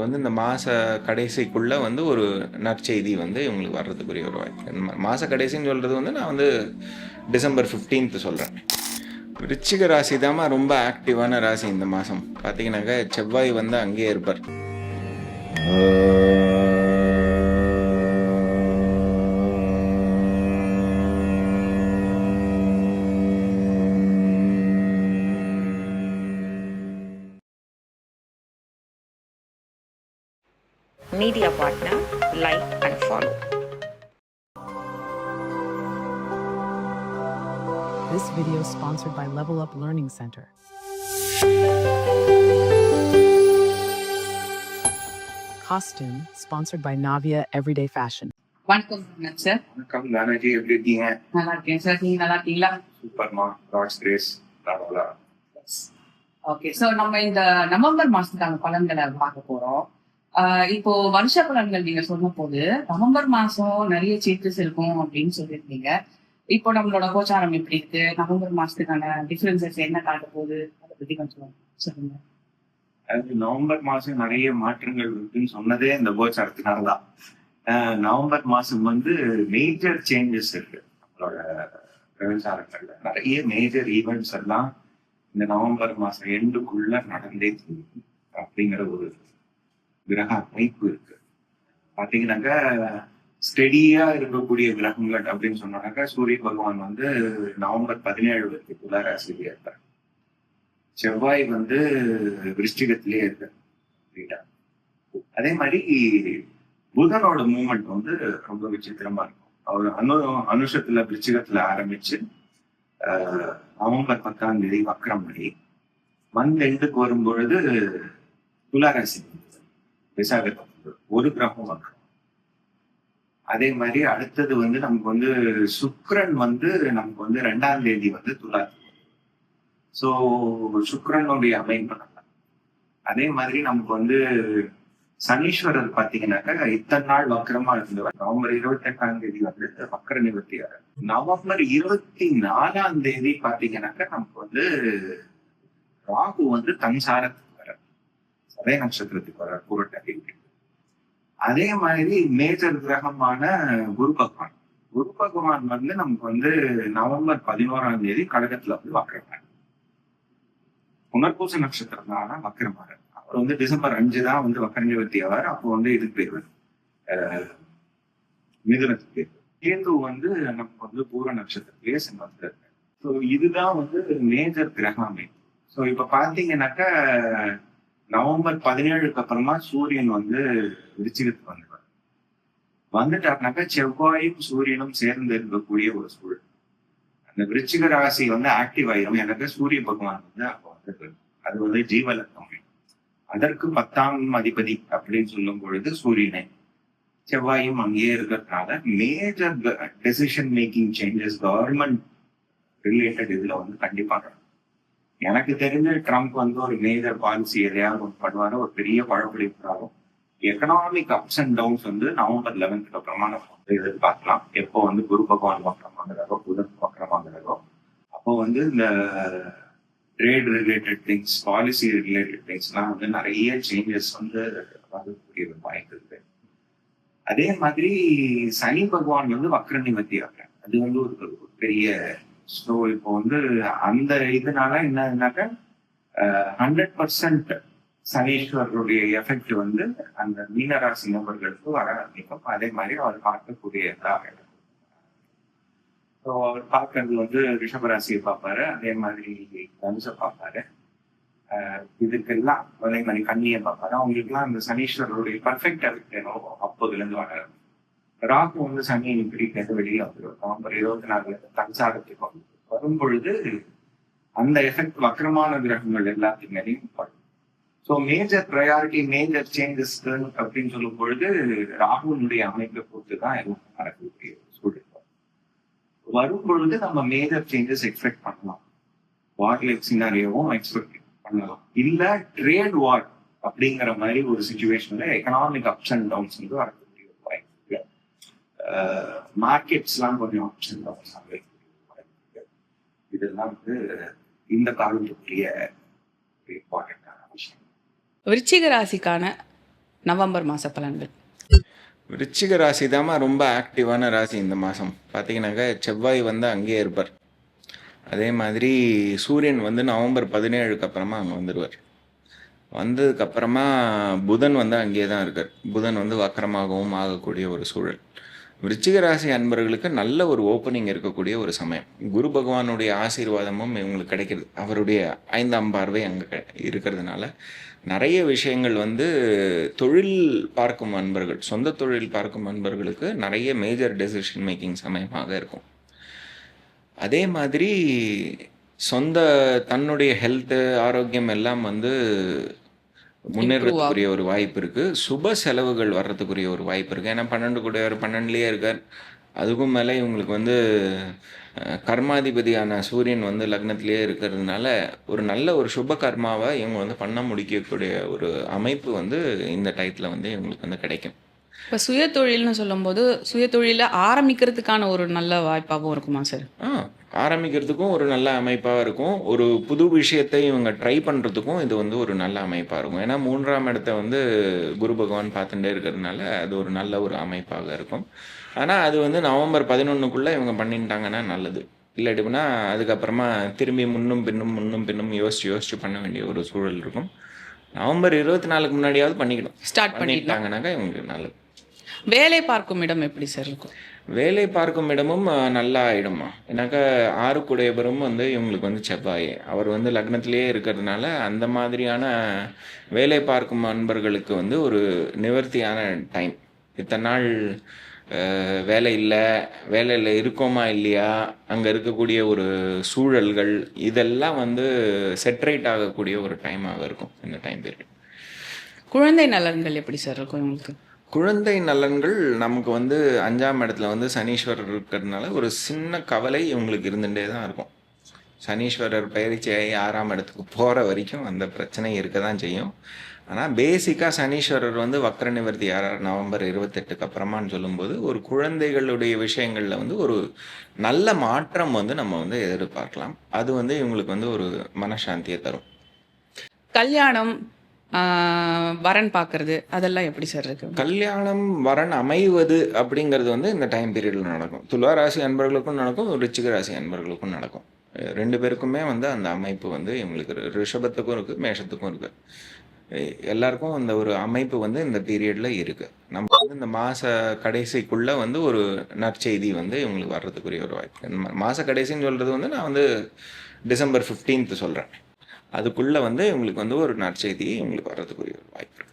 வந்து இந்த மாத கடைசிக்குள்ளே வந்து ஒரு நற்செய்தி வந்து இவங்களுக்கு வர்றதுக்குரிய ஒரு வாய்ப்பு. மாத கடைசின்னு சொல்கிறது வந்து நான் வந்து டிசம்பர் ஃபிஃப்டீன்த்து சொல்கிறேன் ரிச்சிக ராசி தான் ரொம்ப ஆக்டிவான ராசி இந்த மாதம் பார்த்தீங்கன்னாக்கா செவ்வாய் வந்து அங்கேயே இருப்பார். Media partner, like and follow. This video is sponsored by Level Up Learning Center. Costume sponsored by Navia Everyday Fashion. வணக்கம் சார் வணக்கம் தானாஜி எப்படி இருக்கீங்க நல்லா இருக்கேன் சார் நீங்க நல்லா இருக்கீங்களா சூப்பர்மா காட்ஸ் கிரேஸ் ஓகே சோ நம்ம இந்த நவம்பர் மாசத்துக்கான பலன்களை பார்க்க போறோம் ஆஹ் இப்போ வருஷ பலன்கள் நீங்க சொன்ன போது நவம்பர் மாசம் நிறைய சேஞ்சஸ் இருக்கும் அப்படின்னு சொல்லியிருந்தீங்க. இப்போ நம்மளோட கோச்சாரம் எப்படி இருக்கு? நவம்பர் மாசத்துக்கான டிஃபரன்சஸ் என்ன காட்ட போகுது? அதை பத்தி கொஞ்சம் சொல்லுங்க. அது நவம்பர் மாசம் நிறைய மாற்றங்கள் இருக்குன்னு சொன்னதே இந்த கோச்சாரத்தினால்தான். நவம்பர் மாசம் வந்து மேஜர் சேஞ்சஸ் இருக்கு. நம்மளோட விவசாரங்கள்ல நிறைய மேஜர் ஈவெண்ட்ஸ் எல்லாம் இந்த நவம்பர் மாசம் எண்டுக்குள்ள நடந்தே அப்படிங்கிற ஒரு கிரக அமைப்பு இருக்கு. பாத்தீங்கன்னாக்கா ஸ்டெடியா இருக்கக்கூடிய கிரகங்கள் அப்படின்னு சொன்னாக்கா சூரிய பகவான் வந்து நவம்பர் பதினேழு வரைக்கும் துளாராசிலேயே இருப்பார். செவ்வாய் வந்து விருஷ்டிகத்திலேயே இருக்கு அதே மாதிரி புதனோட மூமெண்ட் வந்து ரொம்ப விசித்திரமா இருக்கும். அவர் அனு அனுஷத்துல விருச்சிகத்துல ஆரம்பிச்சு நவம்பர் பத்தாம் தேதி வக்ரம் பண்ணி மந்த் எண்டுக்கு வரும்பொழுது துளாராசி விசாகத்துக்கு ஒரு கிரகம் வக்ரம் அதே மாதிரி அடுத்தது வந்து நமக்கு வந்து சுக்ரன் வந்து நமக்கு வந்து ரெண்டாம் தேதி வந்து துலாத்துக்கு ஸோ சுக்ரனுடைய அமைப்பு அதே மாதிரி நமக்கு வந்து சனீஸ்வரர் பாத்தீங்கன்னாக்கா இத்தனை நாள் வக்கரமா இருந்தவர். நவம்பர் இருபத்தி எட்டாம் தேதி வந்து வக்கர நிவர்த்தி நவம்பர் இருபத்தி நாலாம் தேதி பாத்தீங்கன்னாக்கா நமக்கு வந்து ராகு வந்து தன்சாரத்துக்கு வர நட்சத்திரத்துக்கு வர பூரட்டாதி அதே மாதிரி மேஜர் கிரகமான குரு பகவான். குரு பகவான் வந்து நமக்கு வந்து நவம்பர் பதினோராம் தேதி கடகத்துல வந்து வக்கரமார் புனர்பூச நட்சத்திரம் தான் வக்கரமார் அவர் வந்து டிசம்பர் அஞ்சு தான் வந்து வக்கரஞ்சவர்த்தி அவர் அப்போ வந்து இதுக்கு பேர் மிதுனத்துக்கு போயிருவார் கேது வந்து நமக்கு வந்து பூர நட்சத்திரத்திலேயே சென்றார் ஸோ இதுதான் வந்து மேஜர் கிரக அமைப்பு. ஸோ இப்ப பாத்தீங்கன்னாக்கா நவம்பர் பதினேழுக்கு அப்புறமா சூரியன் வந்து விருச்சிகத்துக்கு வந்துடுவார் வந்துட்டாருனாக்கா செவ்வாயும் சூரியனும் சேர்ந்து இருக்கக்கூடிய ஒரு சூழல். அந்த விருச்சிக ராசி வந்து ஆக்டிவ் ஆயிரும். எனக்கு சூரிய பகவான் வந்து அப்போ வந்து அது வந்து ஜீவலக்கம் அதற்கு பத்தாம் அதிபதி அப்படின்னு சொல்லும் பொழுது சூரியனை. செவ்வாயும் அங்கேயே இருக்கிறதுனால major decision making changes government related இதுல வந்து கண்டிப்பா நடக்கும். எனக்கு தெரிஞ்ச ட்ரம்ப் வந்து ஒரு மேஜர் பாலிசி எதையாவது ஒன்று பண்ணுவாரு. ஒரு பெரிய பழப்பிடிப்பாரோ எக்கனாமிக் அப்ஸ் அண்ட் டவுன்ஸ் வந்து நவம்பர் லெவன்த்துக்கு அப்புறமா நம்ம வந்து எதிர்பார்க்கலாம் எப்போ வந்து குரு பகவான் வக்கரமாகிறதோ புதன் வக்கரமாகிறதோ அப்போ வந்து இந்த trade related things policy related திங்ஸ்லாம் வந்து நிறைய சேஞ்சஸ் வந்து வரக்கூடிய வாய்ப்பு இருக்கு. அதே மாதிரி சனி பகவான் வந்து வக்ர நிவர்த்தி ஆகிறார். அது வந்து ஒரு பெரிய ஸோ இப்போ வந்து அந்த இதனால என்னதுனாக்க ஹண்ட்ரட் பர்சன்ட் சனீஸ்வரருடைய எஃபெக்ட் வந்து அந்த மீனராசி நபர்களுக்கு வர ஆரம்பிக்கும். அதே மாதிரி அவர் பார்க்கக்கூடியதாக இருக்கும். ஸோ அவர் பார்க்கறது வந்து ரிஷபராசியை பார்ப்பாரு. அதே மாதிரி தனுசை பார்ப்பாரு. ஆஹ் இதுக்கெல்லாம் அதே மாதிரி கண்ணியை பார்ப்பாரு. அவங்களுக்குலாம் அந்த சனீஸ்வரருடைய பர்ஃபெக்ட் எஃபெக்ட் என்னவோ அப்போதுல இருந்து வர ஆரம்பிக்கும். ராகு வந்து சனி பிடிக்கிறது வெளியே வந்துடும் நவம்பர் இருபத்தி நாலுல தன்சாரத்துக்கு வந்து வரும் பொழுது அந்த எஃபெக்ட் வக்கரமான கிரகங்கள் எல்லாத்தையும் மேலேயும் படும் so major priority major changes அப்படின்னு சொல்லும் பொழுது ராகுனுடைய அமைப்பை பொறுத்து தான் எதுவும் நடக்கக்கூடிய சூழல் வரும். பொழுது நம்ம மேஜர் சேஞ்சஸ் எக்ஸ்பெக்ட் பண்ணலாம். வார் லைஃப் சினாரியோவும் எக்ஸ்பெக்ட் பண்ணலாம். இல்ல ட்ரேட் வார் அப்படிங்கிற மாதிரி ஒரு சுச்சுவேஷன்ல எக்கனாமிக் அப்ஸ் அண்ட் டவுன்ஸ் வந்து வரக்கூடிய மார்க்கெட்ஸ்லாம் கொஞ்சம் இதெல்லாம் வந்து இந்த காலத்துக்குரிய இம்பார்ட்டன்டான விஷயம். விருச்சிக ராசிக்கான நவம்பர் மாச பலன்கள். விருச்சிக ராசி தாம்மா ரொம்ப ஆக்டிவான ராசி இந்த மாதம் பார்த்தீங்கன்னாக்கா செவ்வாய் வந்து அங்கேயே இருப்பார். அதே மாதிரி சூரியன் வந்து நவம்பர் பதினேழுக்கு அப்புறமா அங்கே வந்துடுவார் வந்ததுக்கப்புறமா புதன் வந்து அங்கேயே தான் இருக்கார். புதன் வந்து வக்கரமாகவும் ஆகக்கூடிய ஒரு சூழல். விருச்சிக ராசி அன்பர்களுக்கு நல்ல ஒரு ஓப்பனிங் இருக்கக்கூடிய ஒரு சமயம். குரு பகவானுடைய ஆசீர்வாதமும் இவங்களுக்கு கிடைக்கிறது. அவருடைய ஐந்தாம் பார்வை அங்கே இருக்கிறதுனால நிறைய விஷயங்கள் வந்து தொழில் பார்க்கும் அன்பர்கள் சொந்த தொழில் பார்க்கும் அன்பர்களுக்கு நிறைய மேஜர் டெசிஷன் மேக்கிங் சமயமாக இருக்கும். அதே மாதிரி சொந்த தன்னுடைய ஹெல்த்து ஆரோக்கியம் எல்லாம் வந்து முன்னேறதுக்குரிய ஒரு வாய்ப்பு இருக்கு. சுப செலவுகள் வர்றதுக்குரிய ஒரு வாய்ப்பு இருக்கு. ஏன்னா பன்னெண்டு கூட ஒரு பன்னெண்டுலேயே இருக்கார். அதுக்கும் மேலே இவங்களுக்கு வந்து கர்மாதிபதியான சூரியன் வந்து லக்னத்திலேயே இருக்கிறதுனால ஒரு நல்ல ஒரு சுப கர்மாவை இவங்க வந்து பண்ண முடிக்கக்கூடிய ஒரு அமைப்பு வந்து இந்த டயத்தில் வந்து இவங்களுக்கு வந்து கிடைக்கும். இப்போ சுய தொழில்னு சொல்லும்போது சுய தொழில ஆரம்பிக்கிறதுக்கான ஒரு நல்ல வாய்ப்பாகவும் இருக்குமா சார்? ஆ ஆரம்பிக்கிறதுக்கும் ஒரு நல்ல அமைப்பாக இருக்கும். ஒரு புது விஷயத்தை இவங்க ட்ரை பண்ணுறதுக்கும் இது வந்து ஒரு நல்ல அமைப்பாக இருக்கும். ஏன்னா மூன்றாம் இடத்த வந்து குரு பகவான் பார்த்துட்டே இருக்கிறதுனால அது ஒரு நல்ல ஒரு அமைப்பாக இருக்கும். ஆனால் அது வந்து நவம்பர் பதினொன்றுக்குள்ளே இவங்க பண்ணிட்டாங்கன்னா நல்லது. இல்லாட்டினா அதுக்கப்புறமா திரும்பி முன்னும் பின்னும் முன்னும் பின்னும் யோசிச்சு யோசிச்சு பண்ண வேண்டிய ஒரு சூழல் இருக்கும். நவம்பர் இருபத்தி நாலுக்கு முன்னாடியாவது பண்ணிக்கணும். ஸ்டார்ட் பண்ணிடலாம். பண்ணிட்டாங்கனாக்கா இவங்களுக்கு நல்லது. வேலை பார்க்கும் இடம் எப்படி சார் இருக்கும்? வேலை பார்க்கும் இடமும் நல்லா ஆயிடுமா ஏன்னாக்கா ஆறுக்குடையவரும் வந்து இவங்களுக்கு வந்து செவ்வாய். அவர் வந்து லக்னத்திலேயே இருக்கிறதுனால அந்த மாதிரியான வேலை பார்க்கும் அன்பர்களுக்கு வந்து ஒரு நிவர்த்தியான டைம். இத்தனை நாள் வேலை இல்லை வேலையில் இருக்கோமா இல்லையா அங்கே இருக்கக்கூடிய ஒரு சூழல்கள் இதெல்லாம் வந்து செட்ரேட் ஆகக்கூடிய ஒரு டைமாக இருக்கும் இந்த டைம் பீரியட் குழந்தை நலன்கள் எப்படி சார் இருக்கும் உங்களுக்கு குழந்தை நலன்கள் நமக்கு வந்து அஞ்சாம் இடத்துல வந்து சனீஸ்வரர் இருக்கிறதுனால ஒரு சின்ன கவலை இவங்களுக்கு இருந்துகிட்டே தான் இருக்கும். சனீஸ்வரர் பயிற்சியாகி ஆறாம் இடத்துக்கு போகிற வரைக்கும் அந்த பிரச்சனை இருக்க தான் செய்யும். ஆனால் பேசிக்காக சனீஸ்வரர் வந்து வக்ர நிவர்த்தி ஆறார் நவம்பர் இருபத்தெட்டுக்கு அப்புறமான்னு சொல்லும்போது ஒரு குழந்தைகளுடைய விஷயங்களில் வந்து ஒரு நல்ல மாற்றம் வந்து நம்ம வந்து எதிர்பார்க்கலாம். அது வந்து இவங்களுக்கு வந்து ஒரு மனசாந்தியை தரும். கல்யாணம் வரன் பார்க்கறது அதெல்லாம் எப்படி சார் இருக்கு? கல்யாணம் வரன் அமைவது அப்படிங்கிறது வந்து இந்த டைம் பீரியடில் நடக்கும். துலா ராசி அன்பர்களுக்கும் நடக்கும் ரிச்சிக ராசி அன்பர்களுக்கும் நடக்கும். ரெண்டு பேருக்குமே வந்து அந்த அமைப்பு வந்து இவங்களுக்கு ரிஷபத்துக்கும் இருக்குது மேஷத்துக்கும் இருக்குது எல்லாருக்கும் அந்த ஒரு அமைப்பு வந்து இந்த பீரியடில் இருக்குது நம்ம வந்து இந்த மாத கடைசிக்குள்ளே வந்து ஒரு நற்செய்தி வந்து இவங்களுக்கு வர்றதுக்குரிய ஒரு வாய்ப்பு. இந்த மாத கடைசின்னு சொல்கிறது வந்து நான் வந்து டிசம்பர் 15th சொல்கிறேன் அதுக்குள்ளே வந்து இவங்களுக்கு வந்து ஒரு நற்செய்தி இவங்களுக்கு வர்றதுக்குரிய ஒரு வாய்ப்பு இருக்கு.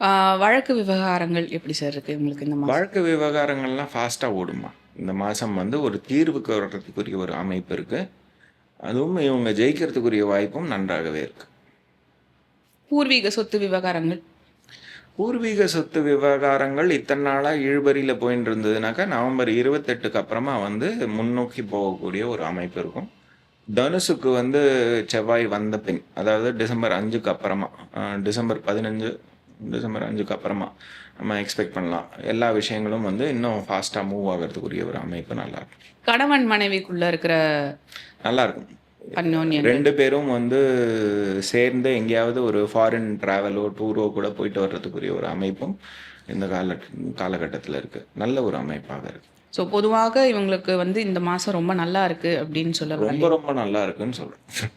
ஆஹ், வழக்கு விவகாரங்கள் எப்படி சார் இருக்கு உங்களுக்கு இந்த வழக்கு விவகாரங்கள்லாம் ஃபாஸ்ட்டாக ஓடுமா இந்த மாதம் வந்து ஒரு தீர்வுக்கு வர்றதுக்குரிய ஒரு அமைப்பு இருக்குது அதுவும் இவங்க ஜெயிக்கிறதுக்குரிய வாய்ப்பும் நன்றாகவே இருக்குது பூர்வீக சொத்து விவகாரங்கள்? பூர்வீக சொத்து விவகாரங்கள் இத்தனை நாளாக இழுபறியில் போயின்னு இருந்ததுனாக்கா நவம்பர் இருபத்தெட்டுக்கு அப்புறமா வந்து முன்னோக்கி போகக்கூடிய ஒரு அமைப்பு இருக்கும். தனுசுக்கு வந்து செவ்வாய் வந்த பின் அதாவது டிசம்பர் அஞ்சுக்கு அப்புறமா டிசம்பர் பதினஞ்சு டிசம்பர் அஞ்சுக்கு அப்புறமா நம்ம எக்ஸ்பெக்ட் பண்ணலாம். எல்லா விஷயங்களும் வந்து இன்னும் ஃபாஸ்ட்டாக மூவ் ஆகிறதுக்குரிய ஒரு அமைப்பு நல்லா இருக்கும். கணவன் மனைவிக்குள்ள இருக்கிற நல்லா இருக்கும். ரெண்டு பேரும் வந்து சேர்ந்து எங்கேயாவது ஒரு ஃபாரின் ட்ராவலோ டூரோ கூட போயிட்டு வர்றதுக்குரிய ஒரு அமைப்பும் இந்த கால காலகட்டத்தில் இருக்குது நல்ல ஒரு அமைப்பாக இருக்குது ஸோ பொதுவாக இவங்களுக்கு வந்து இந்த மாதம் ரொம்ப நல்லா இருக்கு அப்படின்னு சொல்ல ரொம்ப ரொம்ப நல்லா இருக்குன்னு சொல்கிறேன்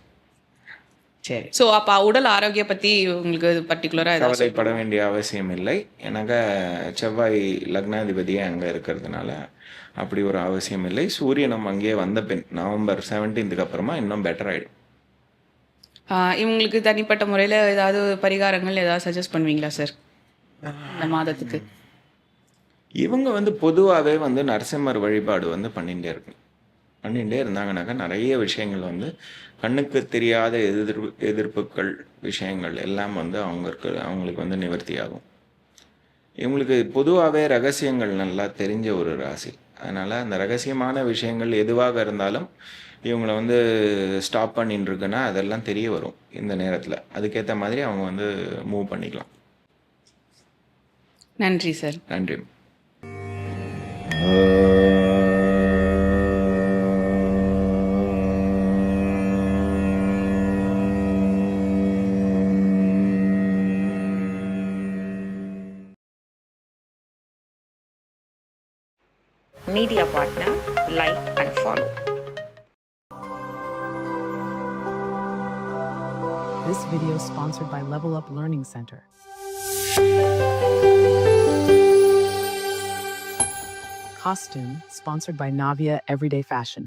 சரி. ஸோ அப்போ உடல் ஆரோக்கிய பற்றி உங்களுக்கு பர்டிகுலராக கவலைப்பட வேண்டிய அவசியம் இல்லை. எனக்கு செவ்வாய் லக்னாதிபதியே அங்கே இருக்கிறதுனால அப்படி ஒரு அவசியம் இல்லை. சூரியனும் அங்கேயே வந்த பின் நவம்பர் செவன்டீன்த்துக்கு அப்புறமா இன்னும் பெட்டர் ஆகிடும் ஆஹ், இவங்களுக்கு தனிப்பட்ட முறையில் ஏதாவது பரிகாரங்கள் ஏதாவது சஜஸ்ட் பண்ணுவீங்களா சார் இந்த மாதத்துக்கு. இவங்க வந்து பொதுவாகவே வந்து நரசிம்மர் வழிபாடு வந்து பண்ணிகிட்டே இருக்கணும் பண்ணிகிட்டே இருந்தாங்கனாக்கா நிறைய விஷயங்கள் வந்து கண்ணுக்கு தெரியாத எதிர்ப்பு எதிர்ப்புகள் விஷயங்கள் எல்லாம் வந்து அவங்களுக்கு அவங்களுக்கு வந்து நிவர்த்தி ஆகும் இவங்களுக்கு பொதுவாகவே ரகசியங்கள் நல்லா தெரிஞ்ச ஒரு ராசி. அதனால் அந்த ரகசியமான விஷயங்கள் எதுவாக இருந்தாலும் இவங்கள வந்து ஸ்டாப் பண்ணிட்டு இருக்குன்னா அதெல்லாம் தெரிய வரும் இந்த நேரத்தில். அதுக்கேற்ற மாதிரி அவங்க வந்து மூவ் பண்ணிக்கலாம். நன்றி சார் நன்றி. media partner, like and follow. This video is sponsored by Level Up Learning Center. Costume sponsored by Navia Everyday Fashion.